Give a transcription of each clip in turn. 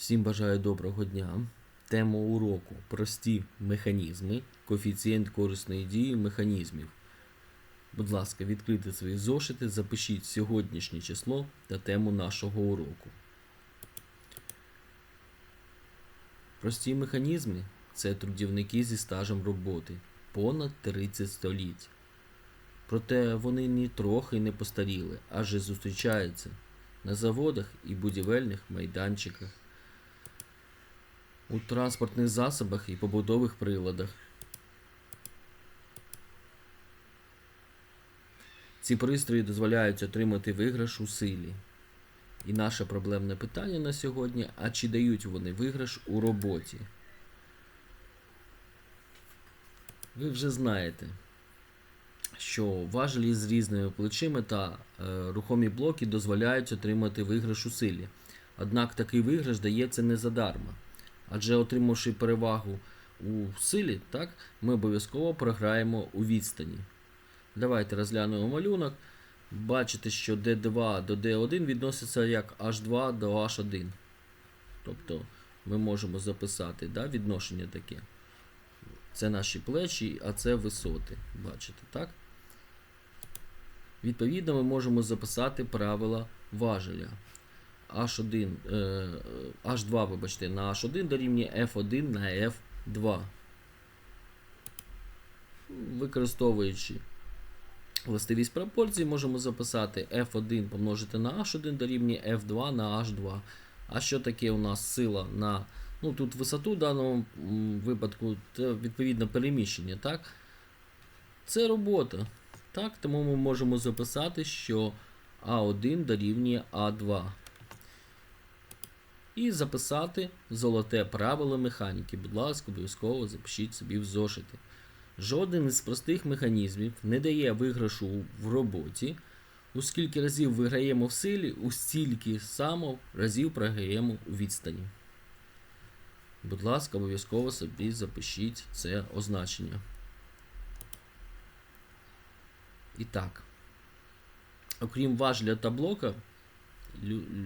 Всім бажаю доброго дня. Тема уроку прості механізми, коефіцієнт корисної дії механізмів. Будь ласка, відкрийте свої зошити, запишіть сьогоднішнє число та тему нашого уроку. Прості механізми це трудівники зі стажем роботи понад 30 століть. Проте вони ні трохи не постаріли, адже зустрічаються на заводах і будівельних майданчиках, у транспортних засобах і побутових приладах. Ці пристрої дозволяють отримати виграш у силі. І наше проблемне питання на сьогодні: а чи дають вони виграш у роботі? Ви вже знаєте, що важелі з різними плечима та е, рухомі блоки дозволяють отримати виграш у силі. Однак такий виграш дається не задарма. Адже отримавши перевагу у силі, так, ми обов'язково програємо у відстані. Давайте розглянемо малюнок. Бачите, що D2 до D1 відноситься як H2 до H1. Тобто ми можемо записати да, відношення таке. Це наші плечі, а це висоти. Бачите, так? Відповідно, ми можемо записати правила важеля. H1, е, H2, вибачте, на H1 дорівнює F1 на F2. Використовуючи властивість пропорції, можемо записати F1 помножити на H1 дорівнює F2 на H2. А що таке у нас сила на ну, тут висоту в даному випадку, відповідно переміщення, так? Це робота. Так, тому ми можемо записати, що А1 дорівнює А2. І записати золоте правило механіки. Будь ласка, обов'язково запишіть собі в зошити. Жоден із простих механізмів не дає виграшу в роботі. У скільки разів виграємо в силі, у стільки само разів програємо у відстані. Будь ласка, обов'язково собі запишіть це означення. І так. Окрім важля та блока,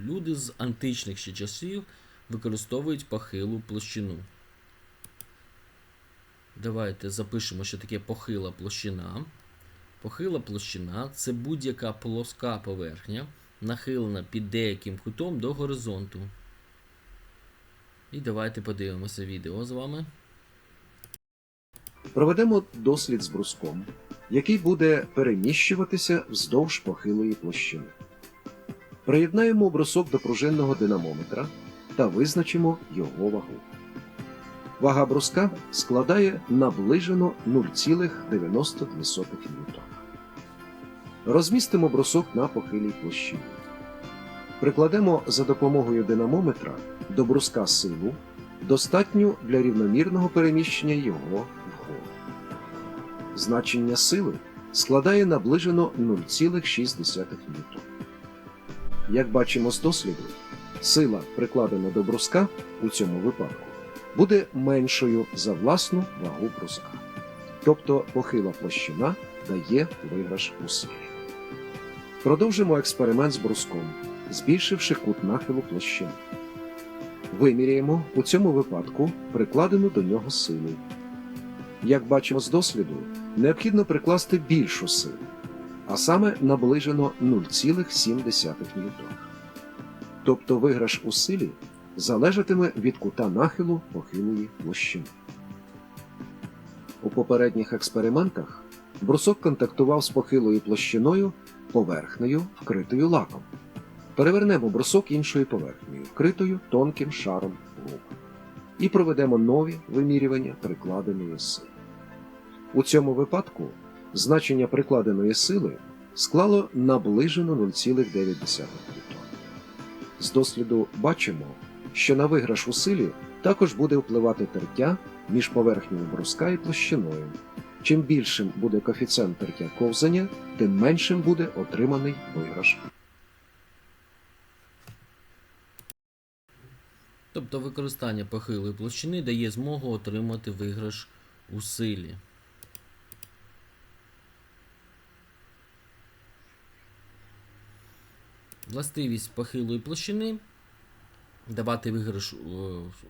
люди з античних ще часів використовують похилу площину. Давайте запишемо, що таке похила площина. Похила площина це будь-яка плоска поверхня, нахилена під деяким кутом до горизонту. І давайте подивимося відео з вами. Проведемо дослід з бруском, який буде переміщуватися вздовж похилої площини. Приєднаємо брусок до пружинного динамометра та визначимо його вагу. Вага бруска складає наближено 0,92 ньютона. Розмістимо брусок на похилій площині. Прикладемо за допомогою динамометра до бруска силу, достатню для рівномірного переміщення його вгору. Значення сили складає наближено 0,6 ньютона. Як бачимо з досліду, сила, прикладена до бруска у цьому випадку, буде меншою за власну вагу бруска. Тобто похила площина дає виграш у силі. Продовжимо експеримент з бруском, збільшивши кут нахилу площини. Виміряємо у цьому випадку прикладену до нього силу. Як бачимо з досліду, необхідно прикласти більшу силу, а саме наближено 0,7 ньютона. Тобто виграш у силі залежатиме від кута нахилу похилої площини. У попередніх експериментах брусок контактував з похилою площиною поверхнею, вкритою лаком. Перевернемо брусок іншою поверхнею, вкритою тонким шаром гуми. І проведемо нові вимірювання прикладеної сили. У цьому випадку значення прикладеної сили склало наближено 0,9 ньютона. З досліду бачимо, що на виграш у силі також буде впливати тертя між поверхнею бруска і площиною. Чим більшим буде коефіцієнт тертя ковзання, тим меншим буде отриманий виграш. Тобто використання похилої площини дає змогу отримати виграш у силі. Властивість похилої площини давати виграш е,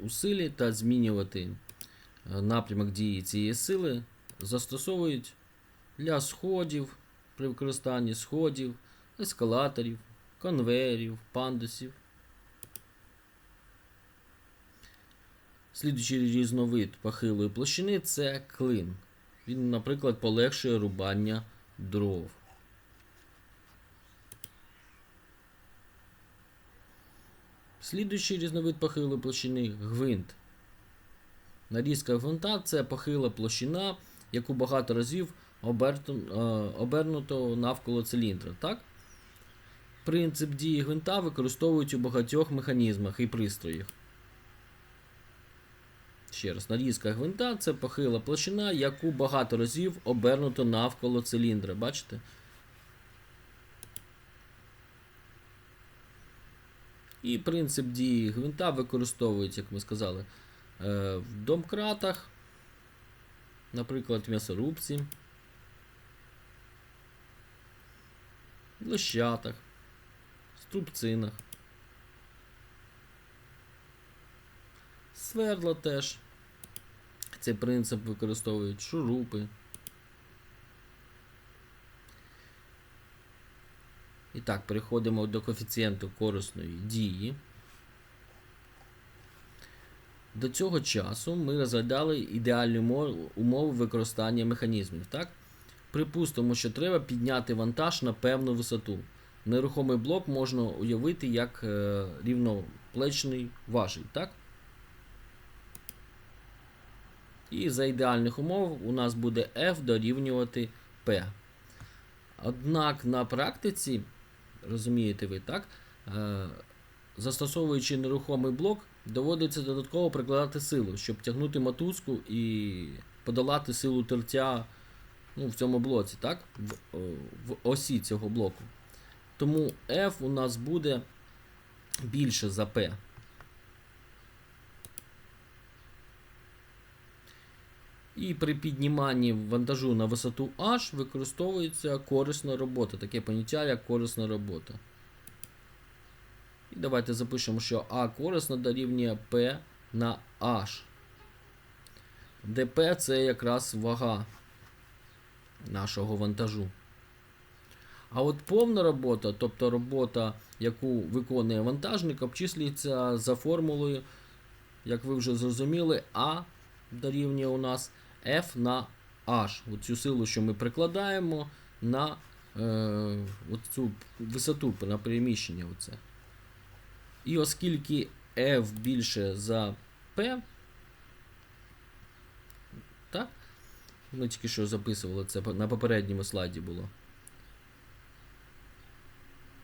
у силі та змінювати е, напрямок дії цієї сили, застосовують для сходів при використанні сходів, ескалаторів, конвеєрів, пандусів. Слідуючий різновид похилої площини це клин. Він, наприклад, полегшує рубання дров. Слідуючий різновид похилої площини гвинт. Нарізка гвинта це похила площина, яку багато разів е, обернуто навколо циліндра. Так? Принцип дії гвинта використовують у багатьох механізмах і пристроях. Ще раз, нарізка гвинта це похила площина, яку багато разів обернуто навколо циліндра. Бачите? І принцип дії гвинта використовують, як ми сказали, е, в домкратах, наприклад, в м'ясорубці, в лещатах, струбцинах. Сверла теж. Цей принцип використовують шурупи. І так, переходимо до коефіцієнту корисної дії. До цього часу ми розглядали ідеальні умо- умови використання механізмів. Так? Припустимо, що треба підняти вантаж на певну висоту. Нерухомий блок можна уявити як е, рівноплечний важіль. Так? І за ідеальних умов у нас буде F дорівнювати P. Однак на практиці, розумієте ви, так? Е, застосовуючи нерухомий блок, доводиться додатково прикладати силу, щоб тягнути мотузку і подолати силу тертя ну, в цьому блоці, так? В, в осі цього блоку. Тому F у нас буде більше за P. І при підніманні вантажу на висоту H використовується корисна робота, таке поняття, як корисна робота. І давайте запишемо, що А корисна дорівнює P на H. ДП це якраз вага нашого вантажу. А от повна робота, тобто робота, яку виконує вантажник, обчислюється за формулою, як ви вже зрозуміли, А дорівнює у нас F на H. Оцю силу, що ми прикладаємо на е, цю висоту на переміщення. Оце. І оскільки F більше за P, так? Ми тільки що записували це на попередньому слайді було.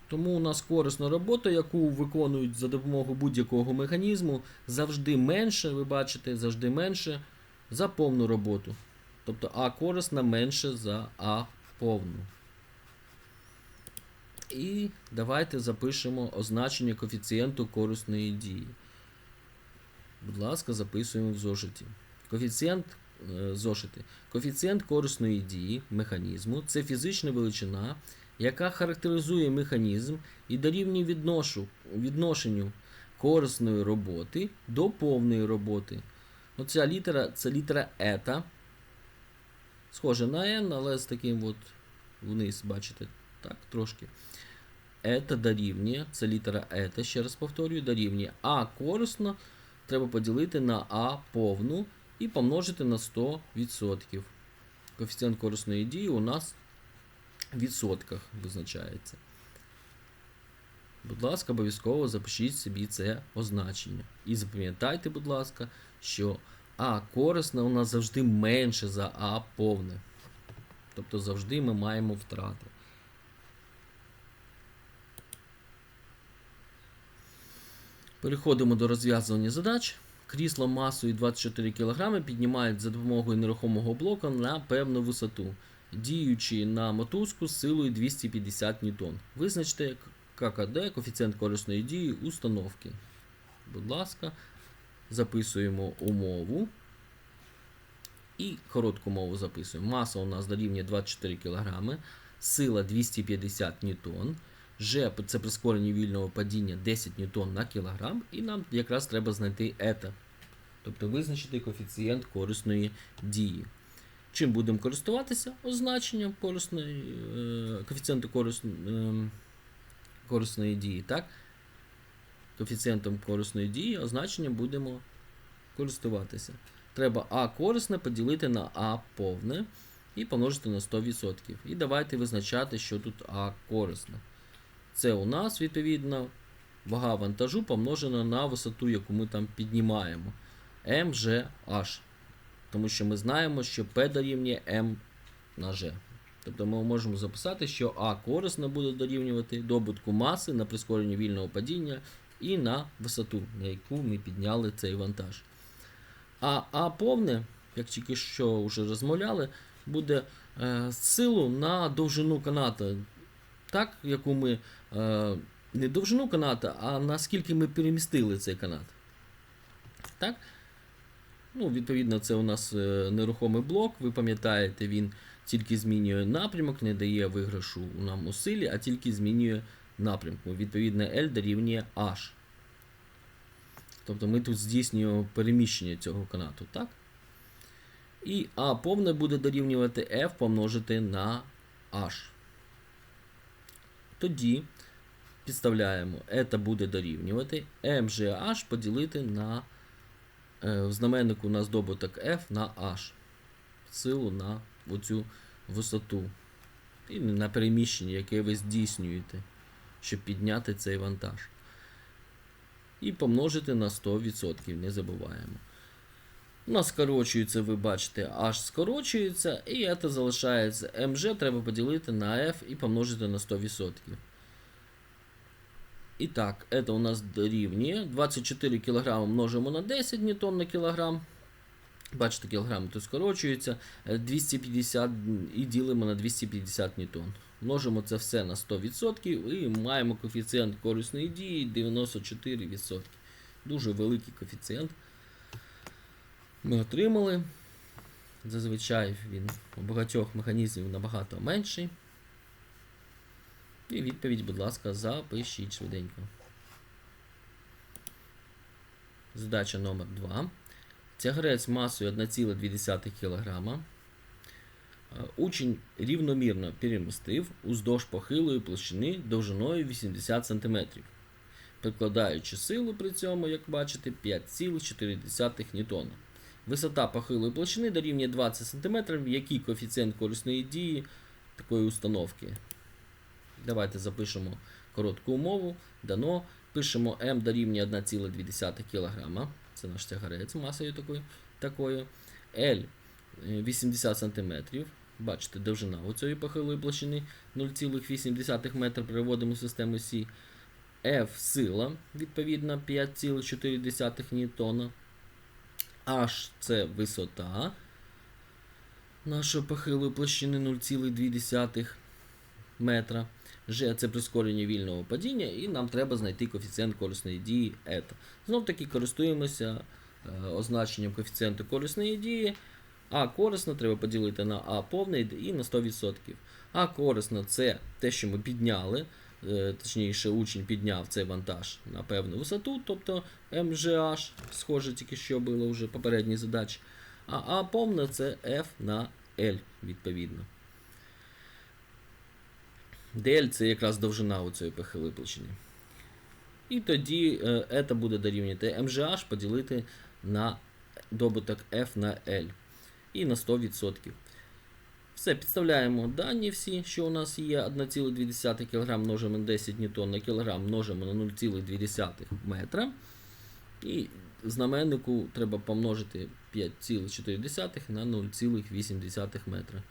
Тому у нас корисна робота, яку виконують за допомогою будь-якого механізму, завжди менше, ви бачите, завжди менше за повну роботу. Тобто А корисна менше за А повну. І давайте запишемо означення коефіцієнту корисної дії. Будь ласка, записуємо в зошиті. Коефіцієнт е, зошити. Коефіцієнт корисної дії механізму це фізична величина, яка характеризує механізм і дорівнює відношу, відношенню корисної роботи до повної роботи. Оця літера це літера ета. Схоже на N, але з таким от вниз, бачите, так, трошки. Ета дорівнює, це літера ета, ще раз повторюю, дорівнює А корисно треба поділити на А повну і помножити на 100%. Коефіцієнт корисної дії у нас в відсотках визначається. Будь ласка, обов'язково запишіть собі це означення. І запам'ятайте, будь ласка, що А корисне у нас завжди менше за А повне. Тобто завжди ми маємо втрати. Переходимо до розв'язування задач. Крісло масою 24 кг піднімають за допомогою нерухомого блока на певну висоту, діючи на мотузку з силою 250 ньютон. Визначте ККД, коефіцієнт корисної дії установки. Будь ласка, записуємо умову. І коротку мову записуємо. Маса у нас дорівнює 24 кг, сила 250 ньютон. G це прискорення вільного падіння 10 ньютон на кілограм, і нам якраз треба знайти ета. Тобто визначити коефіцієнт корисної дії. Чим будемо користуватися? Означенням корисної, е, коефіцієнту корис, е, корисної дії. Так? Коефіцієнтом корисної дії означенням будемо користуватися. Треба А корисне поділити на А повне і помножити на 100%. І давайте визначати, що тут А корисне. Це у нас, відповідно, вага вантажу помножена на висоту, яку ми там піднімаємо. МЖH. Тому що ми знаємо, що P дорівнює M на G. Тобто ми можемо записати, що А корисно буде дорівнювати добутку маси на прискорення вільного падіння і на висоту, на яку ми підняли цей вантаж. А А повне, як тільки що вже розмовляли, буде е, силу на довжину каната. Так, яку ми е, не довжину каната, а наскільки ми перемістили цей канат. Так? Ну, Відповідно, це у нас е, нерухомий блок. Ви пам'ятаєте, він тільки змінює напрямок, не дає виграшу нам у силі, а тільки змінює напрямку. Відповідно, L дорівнює H. Тобто ми тут здійснюємо переміщення цього канату. так? І А повне буде дорівнювати F помножити на H. Тоді підставляємо, це буде дорівнювати MGH поділити на е, в знаменнику у нас добуток F на H. Силу на оцю висоту. І на переміщення, яке ви здійснюєте, щоб підняти цей вантаж. І помножити на 100%, не забуваємо. У нас скорочується, ви бачите, H скорочується, і це залишається MG, треба поділити на F і помножити на 100%. І так, це у нас дорівнює 24 кг множимо на 10 ньютон на кілограм. Бачите, кілограми тут скорочуються. 250 і ділимо на 250 ньютон. Множимо це все на 100% і маємо коефіцієнт корисної дії 94%. Дуже великий коефіцієнт. Ми отримали. Зазвичай він у багатьох механізмів набагато менший. І відповідь, будь ласка, запишіть швиденько. Задача номер 2. Тягарець масою 1,2 кг. Учень рівномірно перемістив уздовж похилої площини довжиною 80 см, прикладаючи силу при цьому, як бачите, 5,4 ньютона. Висота похилої площини дорівнює 20 см, який коефіцієнт корисної дії такої установки. Давайте запишемо коротку умову. Дано. Пишемо М дорівнює 1,2 кг. Це наш тягарець масою такою. такою. L 80 см. Бачите, довжина оцієї похилої площини 0,8 метра переводимо систему Сі. F сила, відповідно, 5,4 ньютона. H це висота нашої похилої площини 0,2 метра. G це прискорення вільного падіння, і нам треба знайти коефіцієнт корисної дії eta. Знов таки користуємося е, означенням коефіцієнту корисної дії. А корисно треба поділити на А повне і на 100%. А корисно це те, що ми підняли, е, точніше, учень підняв цей вантаж на певну висоту, тобто MGH, схоже, тільки що було вже попередні задачі. А А повне це F на L, відповідно. DL це якраз довжина у цієї похилої площини. І тоді це буде дорівнювати MGH поділити на добуток F на L. І на 100%. Все, підставляємо дані всі, що у нас є 1,2 кг множимо на 10 ньютон на кілограм множимо на 0,2 метра. І знаменнику треба помножити 5,4 на 0,8 метра.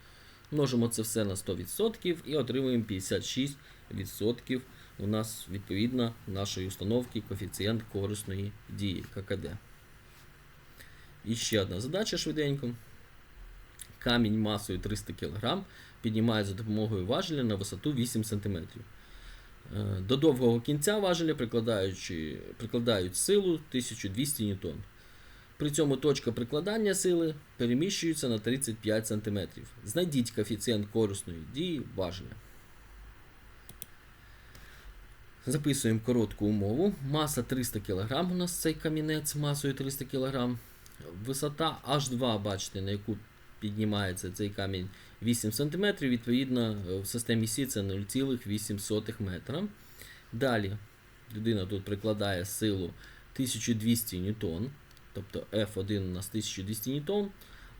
Множимо це все на 100% і отримуємо 56% у нас відповідно нашої установки коефіцієнт корисної дії ККД. І ще одна задача швиденько. Камінь масою 300 кг піднімають за допомогою важеля на висоту 8 см. До довгого кінця важеля прикладають силу 1200 Н. При цьому точка прикладання сили переміщується на 35 см. Знайдіть коефіцієнт корисної дії важеля. Записуємо коротку умову. Маса 300 кг у нас цей камінець масою 300 кг. Висота H2, бачите, на яку піднімається цей камінь 8 см. Відповідно, в системі Сі це 0,8 метра. Далі людина тут прикладає силу 1200 ньютон, тобто F1 у нас 1200 ньютон,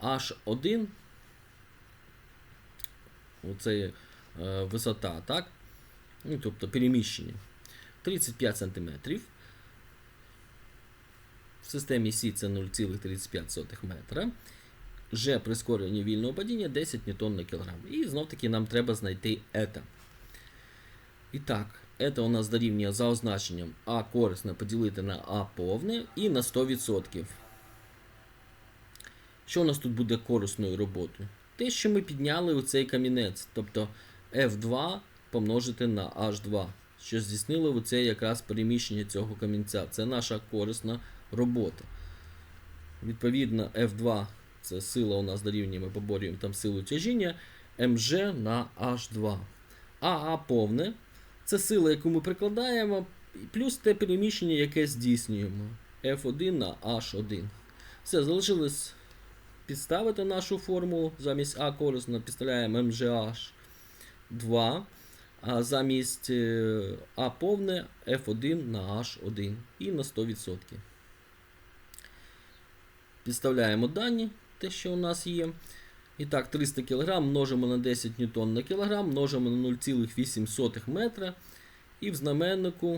H1 оце е, висота, так? Ну, тобто переміщення 35 см. В системі Сі це 0,35 метра. Ж прискорення вільного падіння 10 ньютон на кілограм. І знов таки нам треба знайти ета. І так, ета у нас дорівнює за означенням А корисне поділити на А повне і на 100%. Що у нас тут буде корисною роботою? Те, що ми підняли у цей камінець, тобто F2 помножити на H2, що здійснило оце якраз переміщення цього камінця. Це наша корисна робота. Відповідно, F2 це сила у нас дорівнює, ми поборюємо там силу тяжіння, МЖ на H2. А А повне це сила, яку ми прикладаємо, плюс те переміщення, яке здійснюємо. F1 на H1. Все, залишилось підставити нашу формулу. Замість А корисно підставляємо MGH2. А замість е, А повне F1 на H1 і на 100%. Підставляємо дані, те, що у нас є. І так, 300 кг множимо на 10 ньютон на кілограм, множимо на 0,8 метра. І в знаменнику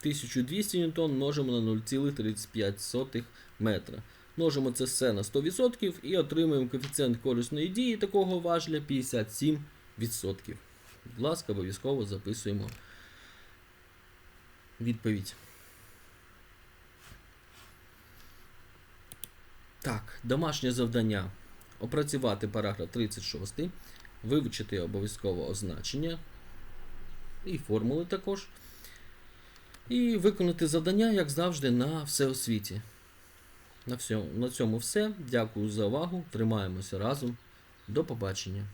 1200 ньютон множимо на 0,35 метра. Множимо це все на 100% і отримуємо коефіцієнт корисної дії такого важля 57%. Будь ласка, обов'язково записуємо відповідь. Так, домашнє завдання. Опрацювати параграф 36, вивчити обов'язково означення і формули також. І виконати завдання, як завжди, на всеосвіті. На, всьому, на цьому все. Дякую за увагу. Тримаємося разом. До побачення.